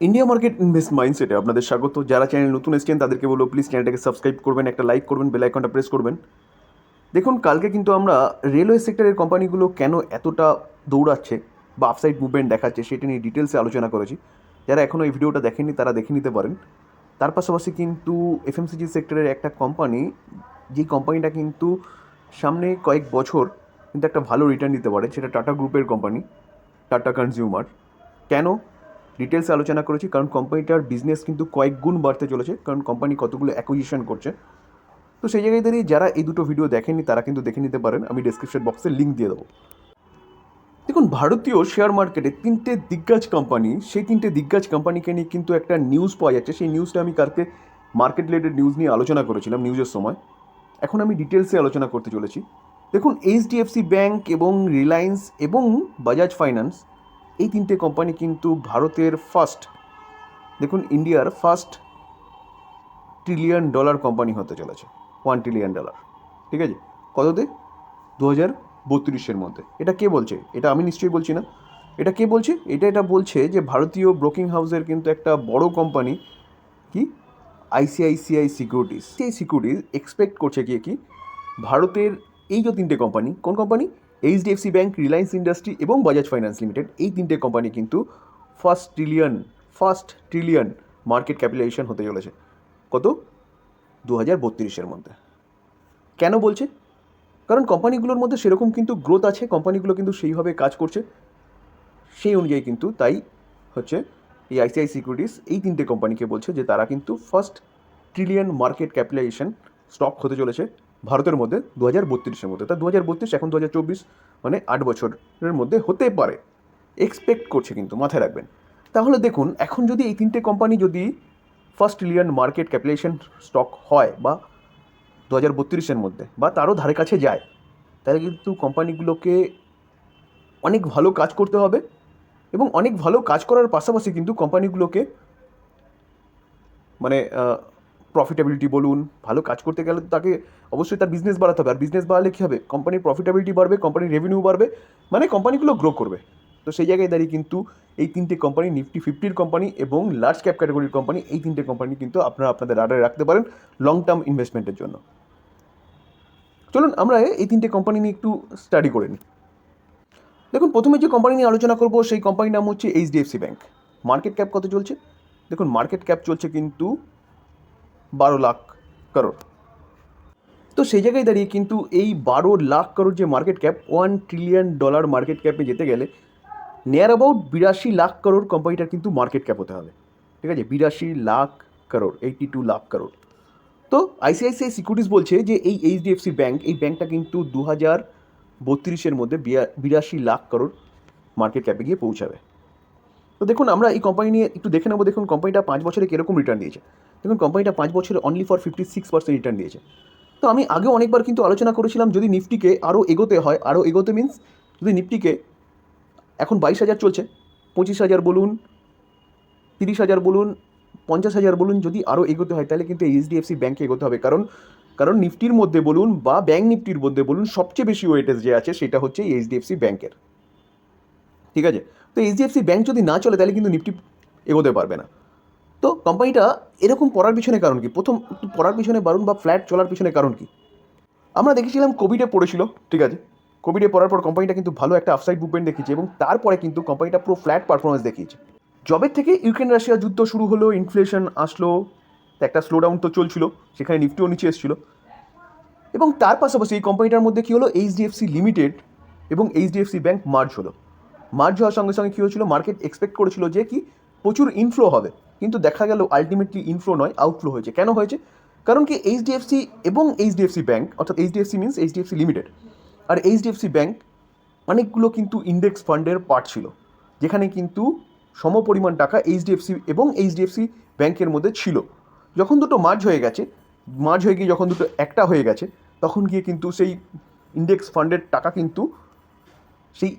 India market invest মাইন্ডসেটে আপনাদের স্বাগত। যারা চ্যানেল নতুন এসছেন, তাদেরকে বলব প্লিজ চ্যানেলটাকে সাবস্ক্রাইব করবেন, একটা লাইক করবেন বেল আইকনটা প্রেস করবেন। দেখুন, কালকে কিন্তু আমরা রেলওয়ে সেক্টরের কোম্পানিগুলো কেন এতটা দৌড়াচ্ছে বা আফসাইড মুভমেন্ট দেখাচ্ছে, সেটা নিয়ে ডিটেলসে আলোচনা করেছি। যারা এখনও এই ভিডিওটা দেখেননি, তারা দেখে নিতে পারেন। তার পাশাপাশি কিন্তু এফএমসিজি সেক্টরের একটা কোম্পানি যেই কোম্পানিটা কিন্তু সামনে কয়েক বছর কিন্তু একটা ভালো রিটার্ন দিতে পারে, সেটা টাটা গ্রুপের কোম্পানি টাটা কনজিউমার কেন? ডিটেলসে আলোচনা করেছি, কারণ কোম্পানিটার বিজনেস কিন্তু কয়েক গুণ বাড়তে চলেছে, কারণ কোম্পানি কতগুলো অ্যাকুইজিশন করছে। তো সেই জায়গায় দাঁড়িয়ে যারা এই দুটো ভিডিও দেখেননি, তারা কিন্তু দেখে নিতে পারেন, আমি ডেসক্রিপশন বক্সে লিঙ্ক দিয়ে দেবো। দেখুন, ভারতীয় শেয়ার মার্কেটে তিনটে দিগ্গজ কোম্পানি সেই তিনটে দিগ্গজ কোম্পানিকে নিয়ে কিন্তু একটা নিউজ পাওয়া যাচ্ছে। সেই নিউজটা আমি কালকে মার্কেট রিলেটেড নিউজ নিয়ে আলোচনা করেছিলাম নিউজের সময়। এখন আমি ডিটেলসে আলোচনা করতে চলেছি। দেখুন এইচডিএফসি ব্যাংক এবং রিলায়েন্স এবং বাজাজ ফাইন্যান্স এই তিনটে কোম্পানি কিন্তু ভারতের ফার্স্ট দেখুন ইন্ডিয়ার ফার্স্ট ট্রিলিয়ন ডলার কোম্পানি হতে চলেছে ওয়ান ট্রিলিয়ন ডলার ঠিক আছে? কততে দু? হাজার বত্রিশের মধ্যে। এটা কে বলছে? এটা আমি নিশ্চয়ই বলছি না। এটা কে বলছে? এটা এটা বলছে যে ভারতীয় ব্রোকিং হাউসের কিন্তু একটা বড় কোম্পানি কি? আইসিআইসিআই সিকিউরিটিস সেই সিকিউরিটিস এক্সপেক্ট করছে গিয়ে কি? ভারতের এই যে তিনটে কোম্পানি কোন company HDFC bank Reliance industry এবং বাজাজ ফাইন্যান্স লিমিটেড এই তিনটে কোম্পানি কিন্তু first trillion first trillion market capitalization হতে চলেছে। কত? দু হাজার বত্রিশের মধ্যে। কেন বলছে? কারণ কোম্পানিগুলোর মধ্যে সেরকম কিন্তু গ্রোথ আছে কোম্পানিগুলো কিন্তু সেইভাবে কাজ করছে। সেই অনুযায়ী কিন্তু তাই হচ্ছে এই আইসিআই সিকিউরিটিস এই তিনটে কোম্পানিকে বলছে যে তারা কিন্তু first trillion market capitalization stock হতে চলেছে। ভারতের মধ্যে দু হাজার বত্রিশের মধ্যে। তা দু হাজার বত্রিশ, এখন দু হাজার চব্বিশ মানে আট বছরের মধ্যে হতে পারে। এক্সপেক্ট করছে কিন্তু, মাথায় রাখবেন। তাহলে দেখুন, এখন যদি এই তিনটে কোম্পানি যদি first trillion market capitalization stock হয় বা দু হাজার বত্রিশের মধ্যে বা তারও ধারে কাছে যায়, তাহলে কিন্তু কোম্পানিগুলোকে অনেক ভালো কাজ করতে হবে এবং অনেক ভালো কাজ করার পাশাপাশি কিন্তু কোম্পানিগুলোকে মানে প্রফিটেবিলিটি বলুন, ভালো কাজ করতে গেলে তো তাকে অবশ্যই তার বিজনেস বাড়াতে হবে। আর বিজনেস বাড়ালে কী হবে? কোম্পানির প্রফিটেবিলিটি বাড়বে কোম্পানির রেভিনিউ বাড়বে মানে কোম্পানিগুলো গ্রো করবে। তো সেই জায়গায় দাঁড়িয়ে কিন্তু এই তিনটে কোম্পানি নিফটি ফিফটির কোম্পানি এবং লার্জ ক্যাপ ক্যাটাগরির কোম্পানি এই তিনটে কোম্পানি কিন্তু আপনারা আপনাদের রাডারে রাখতে পারেন লং টার্ম ইনভেস্টমেন্টের জন্য। চলুন, আমরা এই তিনটে কোম্পানি নিয়ে একটু স্টাডি করে নিই। দেখুন, প্রথমে যে কোম্পানি নিয়ে আলোচনা করব, সেই কোম্পানির নাম হচ্ছে এইচডিএফসি ব্যাংক মার্কেট ক্যাপ কত চলছে? দেখুন মার্কেট ক্যাপ চলছে কিন্তু বারো লাখ করোড় তো সেই জায়গায় দাঁড়িয়ে কিন্তু এই বারো লাখ করোড় যে market cap one trillion dollar market ক্যাপে যেতে গেলে নিয়ার অ্যাবাউট বিরাশি লাখ করোড় কোম্পানিটার কিন্তু মার্কেট ক্যাপ হতে হবে। ঠিক আছে? বিরাশি লাখ করোড় এইটি টু লাখ করোড় তো আইসিআইসিআই সিকিউরিটিস বলছে যে এই এইচডিএফসি ব্যাঙ্ক এই ব্যাংকটা কিন্তু দু হাজার বত্রিশের মধ্যে বিরাশি লাখ করোড় মার্কেট ক্যাপে গিয়ে পৌঁছাবে। তো দেখুন, আমরা এই কোম্পানি নিয়ে একটু দেখে নেব, দেখুন কোম্পানিটা পাঁচ বছরে কীরকম রিটার্ন দিয়েছে। দেখুন কোম্পানিটা পাঁচ বছরে only for fifty six percent return দিয়েছে। তো আমি আগেও অনেকবার কিন্তু আলোচনা করেছিলাম, যদি নিফটিকে আরও এগোতে হয় আরও এগোতে মিন্স যদি নিফটিকে এখন বাইশ হাজার চলছে, পঁচিশ হাজার বলুন, তিরিশ হাজার বলুন, পঞ্চাশ হাজার বলুন, যদি আরও এগোতে হয়, তাহলে কিন্তু এইচডিএফসি ব্যাংকে এগোতে হবে। কারণ কারণ নিফটির মধ্যে বলুন বা ব্যাংক নিফটির মধ্যে বলুন, সবচেয়ে বেশি ওয়েটেজ যে আছে, সেটা হচ্ছে এইচডিএফসি ব্যাংকের ঠিক আছে? তো এইচডিএফসি ব্যাংক যদি না চলে, তাহলে কিন্তু নিফটি এগোতে পারবে না। তো কোম্পানিটা এরকম পড়ার পিছনে কারণ কি? প্রথম পড়ার পিছনে বারণ বা ফ্ল্যাট চলার পিছনে কারণ কি? আমরা দেখেছিলাম কোভিডে পড়েছিল, ঠিক আছে? কোভিডে পড়ার পর কোম্পানিটা কিন্তু ভালো একটা আফসাইড মুভমেন্ট দেখিয়েছে এবং তারপরে কিন্তু কোম্পানিটা পুরো ফ্ল্যাট পারফরমেন্স দেখিয়েছে। জবের থেকে ইউক্রেন রাশিয়া যুদ্ধ শুরু হলো ইনফ্লেশন আসলো একটা স্লোডাউন তো চলছিল, সেখানে নিফটিও নিচে এসেছিল। এবং তার পাশাপাশি এই কোম্পানিটার মধ্যে কী হলো? এইচডিএফসি লিমিটেড এবং এইচডিএফসি ব্যাংক মার্জ হলো। মার্জ হওয়ার সঙ্গে সঙ্গে কী হয়েছিল? মার্কেট এক্সপেক্ট করেছিল যে কি প্রচুর ইনফ্লো হবে। কিন্তু দেখা গেল আলটিমেটলি ইনফ্লো নয় আউটফ্লো হয়েছে। কেন হয়েছে? কারণ কি এইচডিএফসি এবং এইচডিএফসি ব্যাঙ্ক অর্থাৎ এইচডিএফসি মিনস এইচডিএফসি লিমিটেড আর এইচডিএফসি ব্যাঙ্ক অনেকগুলো কিন্তু ইন্ডেক্স ফান্ডের পার্ট ছিল, যেখানে কিন্তু সমপরিমাণ টাকা এইচডিএফসি এবং এইচডিএফসি ব্যাংকের মধ্যে ছিল। যখন দুটো মার্জ হয়ে গেছে মার্জ হয়ে গিয়ে যখন দুটো একটা হয়ে গেছে, তখন গিয়ে কিন্তু সেই ইন্ডেক্স ফান্ডের টাকা কিন্তু সেই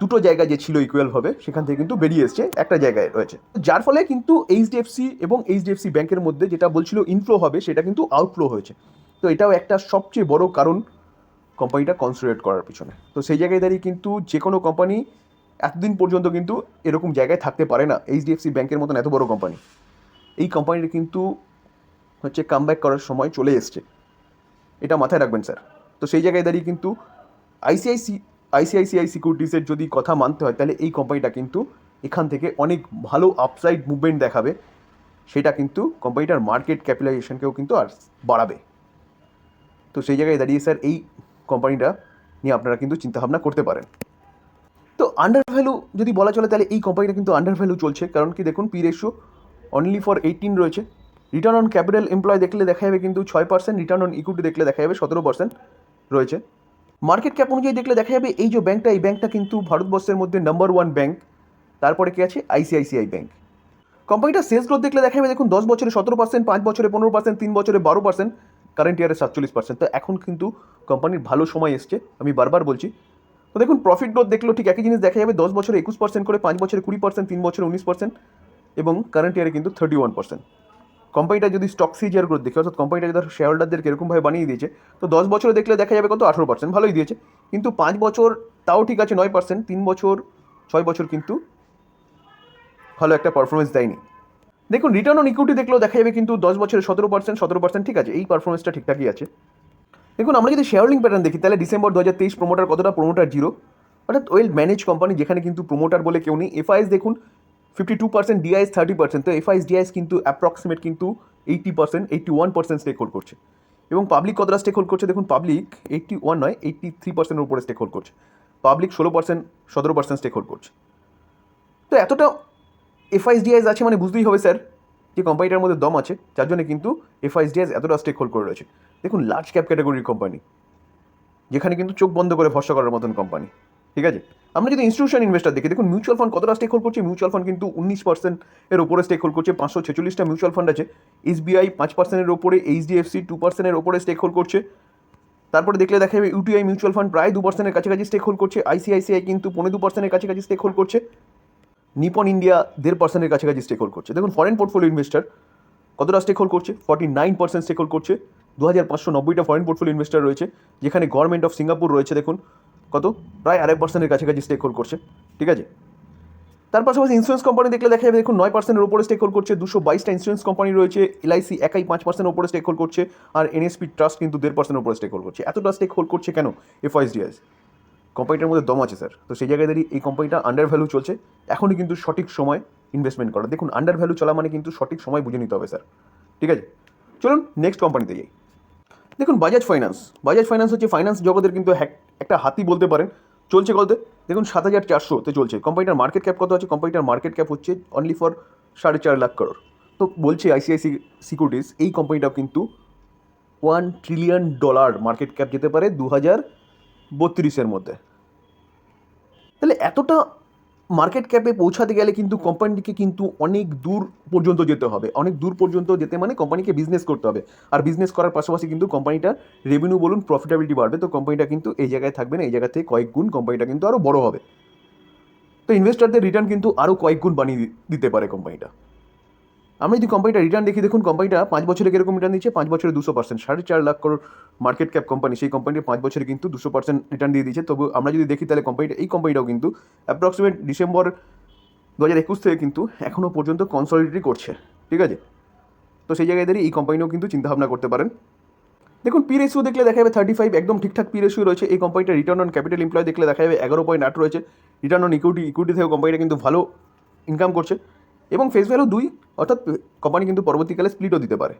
দুটো জায়গা যে ছিল ইকুয়ালভাবে সেখান থেকে কিন্তু বেরিয়ে এসছে একটা জায়গায় রয়েছে। যার ফলে কিন্তু এইচডিএফসি এবং এইচডিএফসি ব্যাংকের মধ্যে যেটা বলছিল ইনফ্লো হবে, সেটা কিন্তু আউটফ্লো হয়েছে। তো এটাও একটা সবচেয়ে বড় কারণ কোম্পানিটা কনসিডারেট করার পিছনে। তো সেই জায়গায় দাঁড়িয়ে কিন্তু যে কোনো কোম্পানি এতদিন পর্যন্ত কিন্তু এরকম জায়গায় থাকতে পারে না এইচডিএফসি ব্যাংকের মতন এত বড় কোম্পানি এই কোম্পানির কিন্তু হচ্ছে কামব্যাক করার সময় চলে এসছে। এটা মাথায় রাখবেন, স্যার। তো সেই জায়গায় দাঁড়িয়ে কিন্তু আইসিআইসি আইসিআইসিআই সিকিউরিটিসের যদি কথা মানতে হয়, তাহলে এই কোম্পানিটা কিন্তু এখান থেকে অনেক ভালো আপসাইড মুভমেন্ট দেখাবে। সেটা কিন্তু কোম্পানিটার মার্কেট ক্যাপিটালাইজেশনকেও কিন্তু আর বাড়াবে। তো সেই জায়গায় দাঁড়িয়ে স্যার এই কোম্পানিটা নিয়ে আপনারা কিন্তু চিন্তাভাবনা করতে পারেন। তো আন্ডার ভ্যালু যদি বলা চলে, তাহলে এই কোম্পানিটা কিন্তু আন্ডার ভ্যালু চলছে। কারণ কি দেখুন P ratio only for eighteen রয়েছে। রিটার্ন অন ক্যাপিটাল এমপ্লয় দেখলে দেখা যাবে কিন্তু ছয় পার্সেন্ট রিটার্ন অন ইকুইটি দেখলে দেখা যাবে সতেরো পার্সেন্ট রয়েছে। মার্কেট ক্যাপ অনুযায়ী দেখলে দেখা যাবে এই যে ব্যাংকটা, এই ব্যাংকটা কিন্তু ভারতবর্ষের মধ্যে নাম্বার ওয়ান ব্যাংক তারপরে কি আছে? আইসিআইসিআই ব্যাংক কোম্পানিটার সেলস গ্রোথ দেখলে দেখা যাবে, দেখুন, দশ বছরে সতেরো পার্সেন্ট পাঁচ বছরে পনেরো পার্সেন্ট তিন বছরে বারো পার্সেন্ট কারেন্ট ইয়ারে সাতচল্লিশ পার্সেন্ট তো এখন কিন্তু কোম্পানির ভালো সময় এসছে, আমি বারবার বলছি। তো দেখুন প্রফিট গ্রোথ দেখলেও ঠিক একই জিনিস দেখা যাবে, দশ বছরে একুশ পার্সেন্ট করে, পাঁচ বছরে কুড়ি পার্সেন্ট তিন বছরে উনিশ পার্সেন্ট এবং কারেন্ট ইয়ারে কিন্তু থার্টি ওয়ান পার্সেন্ট কোম্পানিটা যদি স্টক সিজিয়ার গ্রোথ দেখে, অর্থাৎ কোম্পানিটা যদি শেয়ার হোল্ডারদেরকে এরকমভাবে বানিয়ে দিয়েছে, তো দশ বছরে দেখলে দেখা যাবে কত? আঠেরো পার্সেন্ট ভালোই দিয়েছে। কিন্তু পাঁচ বছর তাও ঠিক আছে, নয় পার্সেন্ট তিন বছর, ছয় বছর কিন্তু ভালো একটা পারফরমেন্স দেয়নি। দেখুন রিটার্ন অন ইকুইটি দেখলেও দেখা যাবে কিন্তু দশ বছরে সতেরো পার্সেন্ট সতেরো পার্সেন্ট ঠিক আছে, এই পারফরমেন্সটা ঠিকঠাকই আছে। দেখুন, আমরা যদি শেয়ার হোল্ডিং প্যাটার্ন দেখি, তাহলে ডিসেম্বর দু হাজার তেইশ প্রোমোটার কতটা? প্রোমোটার জিরো অর্থাৎ ওয়েল ম্যানেজ কোম্পানি যেখানে কিন্তু প্রোমোটার বলে কেউ নেই। এফআইএস দেখুন fifty two percent DIs thirty percent তো এফআইএস ডিআইএস কিন্তু অ্যাপ্রক্সিমেট কিন্তু eighty percent eighty one percent stake hold করছে। এবং পাবলিক কতটা স্টেক হোল্ড করছে? দেখুন পাবলিক এইটটি ওয়ান নয় এইটটি থ্রি পার্সেন্টের উপরে স্টেক হোল্ড করছে। পাবলিক ষোলো পার্সেন্ট সতেরো পার্সেন্ট স্টেক হোল্ড করছে। তো এতটা এফআইএসডিআইএস আছে মানে বুঝতেই হবে স্যার যে কোম্পানিটার মধ্যে দম আছে, যার জন্য কিন্তু এফআইএসডিআইএস এতটা স্টেক হোল্ড করে রয়েছে। দেখুন লার্জ ক্যাপ ক্যাটাগরির কোম্পানি যেখানে কিন্তু চোখ বন্ধ করে ভরসা করার মতন কোম্পানি ঠিক আছে? আমরা যদি ইনস্টিটিউশন ইনভেস্টার দেখি, দেখুন মিউচুয়াল ফান্ড কতটা স্টেক হোল্ড করছে? মিউচুয়াল ফান্ড কিন্তু উনিশ পার্সেন্ট এর উপরে স্টেক হোল্ড করছে, পাঁচশো ছেচল্লিশটা মিউচুয়াল ফান্ড আছে। এসবিআই পাঁচ পার্সেন্টের ওপরে এইচডিএফসি টু পার্সেন্টের ওপরে স্টেক হোল্ড করছে। তারপরে দেখলে দেখা যাবে ইউটিআই মিউচুয়াল ফান্ড প্রায় দু পার্সেন্টের কাছাকাছি স্টেক হোল্ড করছে আইসিআইসিআই কিন্তু পনেরো দু পার্সেন্টের কাছাকাছি স্টেক হোল্ড করছে। নিপন ইন্ডিয়া দেড় পার্সেন্টের কাছাকাছি স্টেক হোল্ড করছে। দেখুন ফরেন পোর্টফোলিও ইনভেস্টার কতটা স্টেক হোল্ড করছে? Forty nine percent stake hold করছে। দু হাজার পাঁচশো নব্বইটা ফরেন পোর্টফোলিও ইনভেস্টার রয়েছে। যেখানে গভর্নমেন্ট অফ সিঙ্গাপুর রয়েছে, দেখুন। কত? প্রায় আড়াই পার্সেন্টের কাছাকাছি স্টেক হোল্ড করছে, ঠিক আছে? তার পাশাপাশি ইন্স্যুরেন্স কোম্পানি দেখলে দেখা যাবে, দেখুন, নয় পার্সেন্টের উপরে স্টেক হোল্ড করছে, দুশো বাইশটা ইন্স্যুরেন্স কোম্পানি রয়েছে এলআইসি একাই পাঁচ পার্সেন্টের উপরে স্টেক হোল্ড করছে, আর এনএসপি ট্রাস্ট কিন্তু দেড় পার্সেন্টের উপরে স্টেক হোল্ড করছে। এতটা স্টেক হোল্ড করছে কেন? এফআইএসডিএস কোম্পানিটার মধ্যে দম আছে স্যার তো সেই জায়গায় দাঁড়িয়ে এই কোম্পানিটা আন্ডার ভ্যালু চলছে, এখনই কিন্তু সঠিক সময় ইনভেস্টমেন্ট করা। দেখুন আন্ডার ভ্যালু চলা মানে কিন্তু সঠিক সময় বুঝে নিতে হবে স্যার ঠিক আছে? চলুন নেক্সট কোম্পানিতে যাই। দেখুন বাজাজ ফাইন্যান্স বাজাজ ফাইন্যান্স হচ্ছে ফাইন্যান্স জগতের কিন্তু একটা হাতি বলতে পারেন। চলছে কত? দেখুন, সাত হাজার চারশোতে চলছে। কোম্পানিটার মার্কেট ক্যাপ কত আছে? কোম্পানিটার মার্কেট ক্যাপ হচ্ছে অনলি ফর সাড়ে চার লাখ করোড় তো বলছে আইসিআইসি সিকিউরিটিস এই কোম্পানিটাও কিন্তু one trillion dollar market cap যেতে পারে দু হাজার বত্রিশের মধ্যে। তাহলে এতটা মার্কেট ক্যাপে পৌঁছাতে গেলে কিন্তু কোম্পানিটিকে কিন্তু অনেক দূর পর্যন্ত যেতে হবে। অনেক দূর পর্যন্ত যেতে মানে কোম্পানিকে বিজনেস করতে হবে। আর বিজনেস করার পাশাপাশি কিন্তু কোম্পানিটা রেভিনিউ বলুন প্রফিটেবিলিটি বাড়বে। তো কোম্পানিটা কিন্তু এই জায়গায় থাকবে না, এই জায়গা থেকে কয়েক গুণ কোম্পানিটা কিন্তু আরও বড় হবে। তো ইনভেস্টারদের রিটার্ন কিন্তু আরও কয়েক গুণ বানিয়ে দিতে পারে কোম্পানিটা আমরা যদি কোম্পানিটা রিটার্ন দেখি, দেখুন কোম্পানিটা পাঁচ বছরে কীরকম রিটার্ন দিচ্ছে? পাঁচ বছরে দুশো পার্সেন্ট সাড়ে চার lakh crore market cap company সেই কোম্পানির পাঁচ বছরে কিন্তু দুশো পার্সেন্ট রিটার্ন দিয়ে দিচ্ছে তবু আমরা যদি দেখি, তাহলে কোম্পানিটা এই কোম্পানিটাও কিন্তু অ্যাপ্রক্সিমেট ডিসেম্বর দু হাজার একুশ থেকে কিন্তু এখনও পর্যন্ত কনসলিডেটই করছে, ঠিক আছে? তো সেই জায়গায় দাঁড়িয়ে এই কোম্পানিও কিন্তু চিন্তাভাবনা করতে পারেন। দেখুন পি রেশিও দেখলে দেখা যাবে থার্টি ফাইভ একদম ঠিকঠাক পি রেশিও রয়েছে। এই কোম্পানিটা রিটার্ন অন ক্যাপিটাল এমপ্লয় দেখলে দেখা যাবে এগারো পয়েন্ট আট রয়েছে। রিটার্ন অন ইকুইটি ইকুইটি থেকে কোম্পানিটা কিন্তু ভালো ইনকাম করছে। এবং ফেস ভ্যালু দুই, অর্থাৎ কোম্পানি কিন্তু পরবর্তীকালে স্প্লিটও দিতে পারে।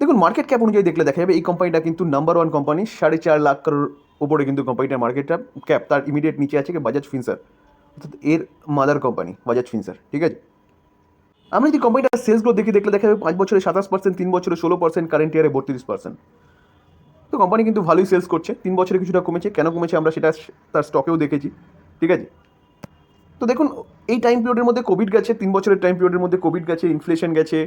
দেখুন মার্কেট ক্যাপ অনুযায়ী দেখলে দেখা যাবে এই কোম্পানিটা কিন্তু নাম্বার ওয়ান কোম্পানি সাড়ে চার লাখ করোড় ওপরে কিন্তু কোম্পানিটার মার্কেট ক্যাপ তার ইমিডিয়েট নিচে আছে বাজাজ ফিনসার অর্থাৎ এর মাদার কোম্পানি বাজাজ ফিনসার ঠিক আছে? আমরা যদি কোম্পানিটার সেলস গ্রোথ দেখি, দেখলে দেখা যাবে পাঁচ বছরে সাতাশ পার্সেন্ট তিন বছরে ষোলো পার্সেন্ট কারেন্ট ইয়ারে বত্রিশ পার্সেন্ট তো কোম্পানি কিন্তু ভালোই সেলস করছে, তিন বছরে কিছুটা কমেছে। কেন কমেছে আমরা সেটা তার স্টকেও দেখেছি, ঠিক আছে? তো দেখুন, এই টাইম পিরিয়ডের মধ্যে কোভিড গেছে, তিন বছরের টাইম পিরিয়ডের মধ্যে কোভিড গেছে ইনফ্লেশন গেছে,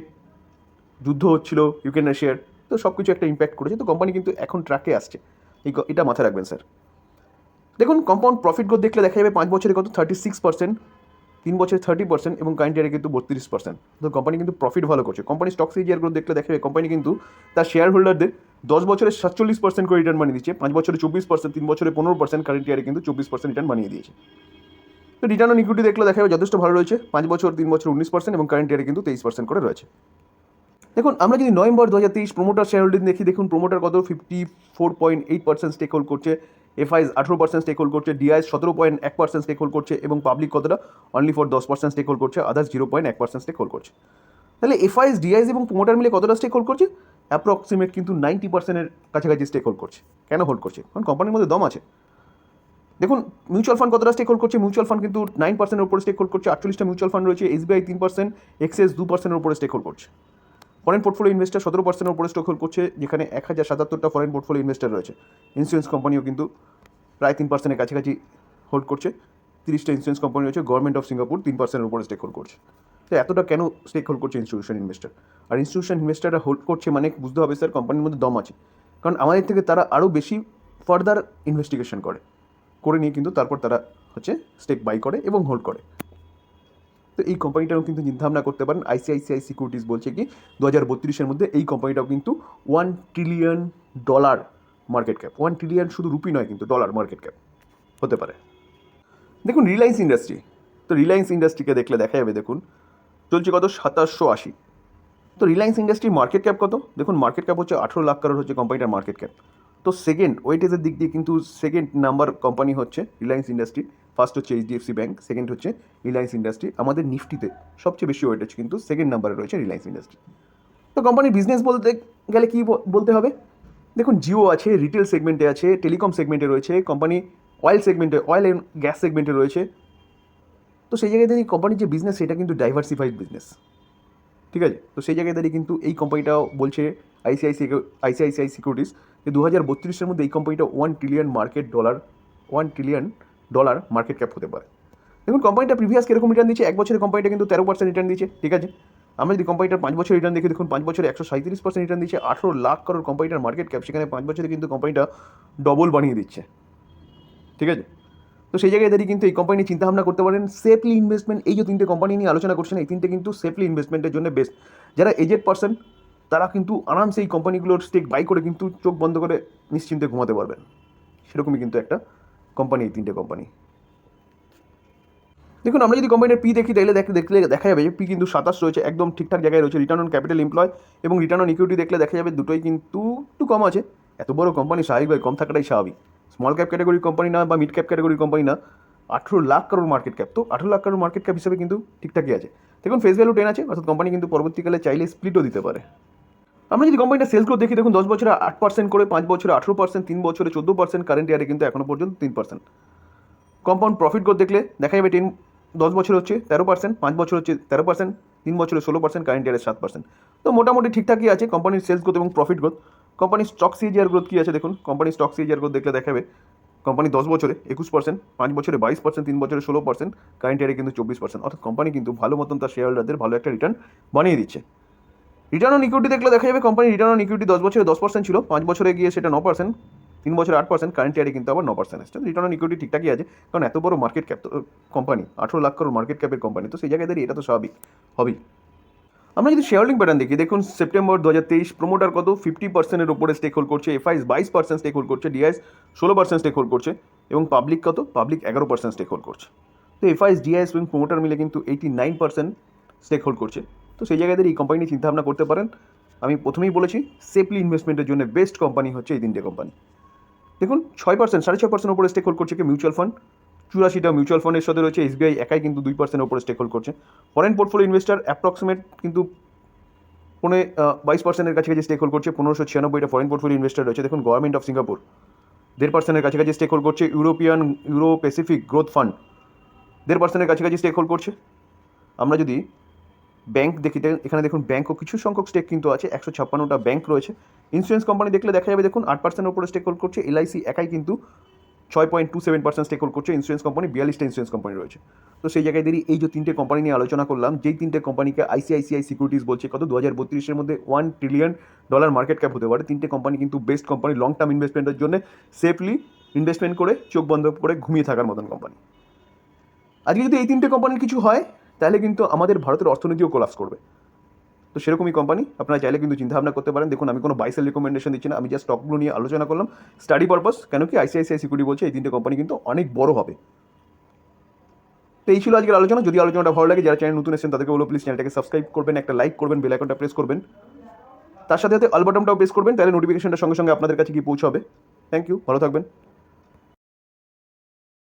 যুদ্ধ হচ্ছিল ইউক্রেন রাশিয়ার তো সব কিছু একটা ইম্প্যাক্ট করেছে, তো কোম্পানি কিন্তু এখন ট্র্যাকে আসছে। এই এটা মাথায় রাখবেন স্যার দেখুন কম্পাউন্ড প্রফিট গ্রোথ দেখলে দেখা যাবে পাঁচ বছরে কত? থার্টি সিক্স পার্সেন্ট তিন বছরে থার্টি পার্সেন্ট এবং কারেন্ট ইয়ারে কিন্তু বত্রিশ পার্সেন্ট তো কোম্পানি কিন্তু প্রফিট ভালো করছে। কোম্পানি স্টক সিজিয়ার গ্রোথ দেখলে দেখা যাবে কোম্পানি কিন্তু তার শেয়ার হোল্ডারদের দশ বছরে সাতচল্লিশ পার্সেন্ট করে রিটার্ন বানিয়ে দিচ্ছে, পাঁচ বছরে চব্বিশ পার্সেন্ট তিন বছরে পনেরো পার্সেন্ট কারেন্ট ইয়ারে কিন্তু চব্বিশ পার্সেন্ট রিটার্ন বানিয়ে দিয়েছে। তো রিটার্ন অন ইকুইটি দেখলে দেখা যাবে যথেষ্ট ভালো রয়েছে। পাঁচ বছর, তিন বছর উনিশ পার্সেন্ট এবং কারেন্ট ইয়ারে কিন্তু তেইশ পার্সেন্ট করে রয়েছে। দেখুন, আমরা যদি নভেম্বর দু হাজার তেইশ প্রোমোটার শেয়ার হোল্ডিং দেখি, দেখুন প্রোমোটার কত? Fifty four point eight percent stake hold করছে এফআইস আঠেরো পার্সেন্ট স্টেক হোল্ড করছে ডিআইএস সতেরো পয়েন্ট এক পার্সেন্ট স্টেক হোল্ড করছে এবং পাবলিক কতটা? অনলি ফর দশ পার্সেন্ট স্টেক হোল্ড করছে আদার্স জিরো পয়েন্ট এক পার্সেন্ট স্টেক হোল্ড করছে। তাহলে এফআইএস ডিআইএস এবং প্রোমোটার মিলে কতটা স্টেক হোল্ড করছে? অ্যাপ্রক্সিমেট কিন্তু নাইনটি পার্সেন্টের কাছাকাছি স্টেক হোল্ড করছে। কেন হোল্ড করছে? কারণ কোম্পানির মধ্যে দম আছে। দেখুন মিউচুয়াল ফান্ড কতটা স্টেক হোল্ড করছে? মিউচুয়াল ফান্ড কিন্তু নাইন পার্সেন্টের উপরে স্টেক হোল্ড করছে, আটচল্লিশটা মিউচুয়াল ফান্ড রয়েছে এসবিআই তিন পার্সেন্ট এক্সএস দু পার্সেন্টের উপরে স্টেক হোল্ড করছে। ফরেন পোর্টফোলিও ইনভেস্টার সতেরো পার্সেন্টের উপরে স্টক হোল্ড করছে, যেখানে এক হাজার সাতাত্তরটা ফরেন পোর্টফোলিও ইনভেস্টার রয়েছে। ইন্স্যুরেন্স কোম্পানিও কিন্তু প্রায় তিন পার্সেন্টের কাছাকাছি হোল্ড করছে, তিরিশটা ইন্স্যুরেন্স কোম্পানি রয়েছে গভর্নমেন্ট অফ সিঙ্গাপুর তিন পার্সেন্টের উপরে স্টেক হোল্ড করছে। তো এতটা কেন স্টেক হোল্ড করছে ইনস্টিটিউশন ইনভেস্টার আর ইনস্টিটিউশন ইনভেস্টাররা হোল্ড করছে মানে বুঝতে হবে স্যার কোম্পানির মধ্যে দম আছে। কারণ আমাদের থেকে তারা আরও বেশি ফার্দার ইনভেস্টিগেশন করে। করে নিয়ে কিন্তু তারপর তারা হচ্ছে স্টেক বাই করে এবং হোল্ড করে। তো এই কোম্পানিটাও কিন্তু চিন্তাভাবনা করতে পারেন। আইসিআইসিআই সিকিউরিটিস বলছে কি দু হাজার বত্রিশের মধ্যে এই কোম্পানিটাও কিন্তু one trillion dollar market cap one trillion শুধু রুপি নয় কিন্তু ডলার মার্কেট ক্যাপ হতে পারে। দেখুন রিলায়েন্স ইন্ডাস্ট্রি তো রিলায়েন্স ইন্ডাস্ট্রিকে দেখলে দেখা যাবে, দেখুন, চলছে কত? সাতাশশো আশি। তো রিলায়েন্স ইন্ডাস্ট্রি মার্কেট ক্যাপ কত? দেখুন মার্কেট ক্যাপ হচ্ছে আঠেরো লাখ কারোর হচ্ছে কোম্পানিটার মার্কেট ক্যাপ তো সেকেন্ড ওয়েটেজের দিক দিয়ে কিন্তু সেকেন্ড নাম্বার কোম্পানি হচ্ছে রিলায়েন্স ইন্ডাস্ট্রি ফার্স্ট হচ্ছে এইচডিএফসি ব্যাঙ্ক সেকেন্ড হচ্ছে রিলায়েন্স ইন্ডাস্ট্রি আমাদের নিফটিতে সবচেয়ে বেশি ওয়েটেজ কিন্তু সেকেন্ড নাম্বারে রয়েছে রিলায়েন্স ইন্ডাস্ট্রি তো কোম্পানির বিজনেস বলতে গেলে কী বলতে হবে? দেখুন জিও আছে রিটেল সেগমেন্টে আছে টেলিকম সেগমেন্টে রয়েছে কোম্পানি অয়েল সেগমেন্টে অয়েল অ্যান্ড গ্যাস সেগমেন্টে রয়েছে। তো সেই জায়গায় দাঁড়িয়ে কোম্পানির যে বিজনেস সেটা কিন্তু ডাইভার্সিফাইড বিজনেস ঠিক আছে? তো সেই জায়গায় দাঁড়িয়ে কিন্তু এই কোম্পানিটাও বলছে আইসিআইসি আইসিআইসিআই সিকিউরিটিস যে দু হাজার বত্রিশের মধ্যে এই কোম্পানিটা one trillion market dollar one trillion dollar market cap হতে পারে। দেখুন কোম্পানিটা প্রিভিয়াস কীরকম রিটার্ন দিচ্ছে এক বছরের কোম্পানিটা কিন্তু তেরো পার্সেন্ট রিটার্ন দিচ্ছে ঠিক আছে? আমরা যদি কোম্পানিটার পাঁচ বছর রিটার্ন দেখি, দেখুন, পাঁচ বছরে একশো সাঁত্রিশ পার্সেন্ট রিটার্ন দিচ্ছে আঠেরো লাখ করোর কোম্পানিটার মার্কেট ক্যাপ সেখানে পাঁচ বছরে কিন্তু কোম্পানিটা ডবল বানিয়ে দিচ্ছে, ঠিক আছে? তো সেই জায়গায় দাঁড়িয়ে কিন্তু এই কোম্পানি চিন্তা ভাবনা করতে পারেন। সেফলি ইনভেস্টমেন্ট এই যে তিনটে কোম্পানি নিয়ে আলোচনা করছেন, এই তিনটে কিন্তু সেফলি ইনভেস্টমেন্টের জন্য বেস্ট যারা এজেড পার্সন তারা কিন্তু আরামসে এই কোম্পানিগুলোর স্টেক বাই করে কিন্তু চোখ বন্ধ করে নিশ্চিন্তে ঘুমাতে পারবেন। সেরকমই কিন্তু একটা কোম্পানি এই তিনটে কোম্পানি দেখুন, আমরা যদি কোম্পানির পি দেখি, তাহলে দেখলে দেখলে দেখা যাবে যে পি কিন্তু সাতাশ রয়েছে, একদম ঠিকঠাক জায়গায় রয়েছে রিটার্ন অন ক্যাপিটাল এমপ্লয় এবং রিটার্ন অন ইকুইটি দেখলে দেখা যাবে দুটোই কিন্তু একটু কম আছে। এত বড় কোম্পানি স্বাভাবিকভাবে কম থাকাটাই স্বাভাবিক। স্মল ক্যাপ ক্যাটাগরির কোম্পানি না বা মিড ক্যাপ ক্যাটাগরির কোম্পানি না, আঠেরো লাখ কারোর মার্কেট ক্যাপ তো আঠেরো লাখ কারোর মার্কেট ক্যাপ হিসেবে কিন্তু ঠিকঠাকই আছে। দেখুন ফেস ভ্যালু টেন আছে, অর্থাৎ কোম্পানি কিন্তু পরবর্তীকালে চাইলে স্প্লিটও দিতে পারে। আমরা যদি কোম্পানিটা সেলস গ্রোথ দেখি, দেখুন, দশ বছরে আট পার্সেন্ট করে, পাঁচ বছরে আঠেরো পার্সেন্ট তিন বছরে চোদ্দ পার্সেন্ট কারেন্ট ইয়ারে কিন্তু এখনও পর্যন্ত তিন পার্সেন্ট কম্পাউন্ড প্রফিট গ্রোথ দেখলে দেখা যাবে টেন দশ বছর হচ্ছে তেরো পার্সেন্ট পাঁচ বছর হচ্ছে তেরো পার্সেন্ট তিন বছরে ষোলো পার্সেন্ট কারেন্ট ইয়ারে সাত পার্সেন্ট তো মোটামুটি ঠিকঠাকই আছে কোম্পানির সেলস গ্রোথ এবং প্রফিট গ্রোথ কোম্পানির স্টক সিজিআর গ্রোথ কী আছে দেখুন? কোম্পানির স্টক সিজিআর গ্রোথ দেখলে দেখাবে। কোম্পানি দশ বছরে একুশ পার্সেন্ট পাঁচ বছরে বাইশ পার্সেন্ট তিন বছরে ষোলো পার্সেন্ট কারেন্ট ইয়ারে কিন্তু চব্বিশ পার্সেন্ট অর্থাৎ কোম্পানি কিন্তু ভালো মতন তার শেয়ার হোল্ডারদের ভালো একটা রিটার্ন বানিয়ে দিচ্ছে। রিটার্ন অন ইকুইটি দেখলে দেখা যাবে কোম্পানি রিটার্ন অন ইকুইটি দশ বছরে দশ পার্সেন্ট ছিল, পাঁচ বছরে গিয়ে সেটা ন পার্সেন্ট তিন বছরে আট পার্সেন্ট কারেন্ট ইয়ারে কিন্তু আবার ন পার্সেন্ট আসছে রিটার্ন অন ইকুইটি ঠিকঠাকই আছে, কারণ এত বড় মার্কেট ক্যাপ কোম্পানি আঠেরো লাখ করোড় মার্কেট ক্যাপের কোম্পানি তো সেই জায়গায় দাঁড়িয়ে এটা তো স্বাভাবিক, হবেই। আমরা যদি শেয়ার হোল্ডিং প্যাটার্ন দেখি, দেখুন সেপ্টেম্বর দু হাজার তেইশ প্রোমোটার কত? ফিফটি পার্সেন্টের উপরে স্টেক হোল্ড করছে এফআইস বাইশ পার্সেন্ট স্টেক হোল্ড করছে ডিআইএস ষোলো পার্সেন্ট স্টেক হোল্ড করছে, এবং পাবলিক কত? পাবলিক এগারো পার্সেন্ট স্টেক হোল্ড করছে। তো এফআইএস ডিআইএস এবং প্রোমোটার মিলে কিন্তু eighty nine percent stake hold করছে। তো সেই জায়গায় এই কোম্পানি নিয়ে চিন্তাভাবনা করতে পারেন। আমি প্রথমেই বলেছি সেফলি ইনভেস্টমেন্টের জন্য বেস্ট কোম্পানি হচ্ছে এই তিনটে কোম্পানি দেখুন, ছয় পার্সেন্ট সাড়ে ছয় পার্সেন্ট উপরে স্টেক হোল্ড করছে কি? মিউচুয়াল ফান্ড চুরাশিটা মিউচুয়াল ফান্ডের সাথে রয়েছে এসবিআই একাই কিন্তু দুই পার্সেন্ট উপরে স্টেক হোল্ড করছে। ফরেন পোর্টফোলিও ইনভেস্টার অ্যাপ্রক্সিমেট কিন্তু পনে বাইশ পার্সেন্টের কাছাকাছি স্টেক হোল্ড করছে, পনেরোশো ছিয়ানব্বইটা ফরেন পোর্টফোলিও ইনভেস্টার রয়েছে। দেখুন গভর্নমেন্ট অফ সিঙ্গাপুর দেড় পার্সেন্টের কাছাকাছি স্টেক হোল্ড করছে European euro pacific growth fund দেড় পার্সেন্টের কাছাকাছি স্টেক হোল্ড করছে। আমরা যদি ব্যাংক দেখি এখানে দেখুন ব্যাংকও কিছু সংখ্যক স্টেক কিন্তু আছে, একশো ছাপ্পান্নটা ব্যাংক রয়েছে। ইন্স্যুরেন্স কোম্পানি দেখলে দেখা যাবে, দেখুন, আট পার্সেন্টের উপরে স্টেক হোল্ড করছে এলআইসি একাই কিন্তু ছয় point two seven percent stake করছে ইন্স্যুরেন্স কোম্পানি বিয়াল্লিশটা ইন্স্যুরেন্স কোম্পানি রয়েছে। তো সেই জায়গায় দাঁড়িয়ে এই যে তিনটে কোম্পানি নিয়ে আলোচনা করলাম, যেই তিনটে কোম্পানিকে আইসিআইসিআই সিকিউরিটিস বলছে, কত? দু হাজার বত্রিশের মধ্যে one trillion dollar market cap হতে পারে। তিনটে কোম্পানি কিন্তু বেস্ট কোম্পানি লং টার্ম ইনভেস্টমেন্টের জন্য সেফলি ইনভেস্টমেন্ট করে, চোখ বন্ধ করে ঘুমিয়ে থাকার মতন কোম্পানি আজকে যদি এই তিনটে কোম্পানির কিছু হয়, তাহলে কিন্তু আমাদের ভারতের অর্থনীতিও কোলাপস করবে। তো সেরকমই কোম্পানি আপনারা চাইলে কিন্তু চিন্তাভাবনা করতে পারেন। দেখুন, আমি কোনো বাইসেল রেকমেন্ডেশন দিচ্ছি না, আমি জাস্ট স্টকগুলো নিয়ে আলোচনা করলাম। স্টাডি পারপাস কেন কি আইসিআইসিআই সিকিউরিটি বলছে, এই তিনটে কোম্পানি কিন্তু অনেক বড় হবে। তো এই ছিল আজকের আলোচনা। যদি আলোচনাটা ভালো লাগে, যারা চ্যানেল নতুন এসেছেন, তাদেরকে বলো প্লিজ চ্যানেলটাকে সাবস্ক্রাইব করবেন, একটা লাইক করবেন বেল আইকনটা প্রেস করবেন। তার সাথে সাথে আলবাটনটাও প্রেস করবেন, তাহলে নোটিফিকেশনটা সঙ্গে সঙ্গে আপনাদের কাছে গিয়ে পৌঁছাবে। থ্যাংক ইউ ভালো থাকবেন।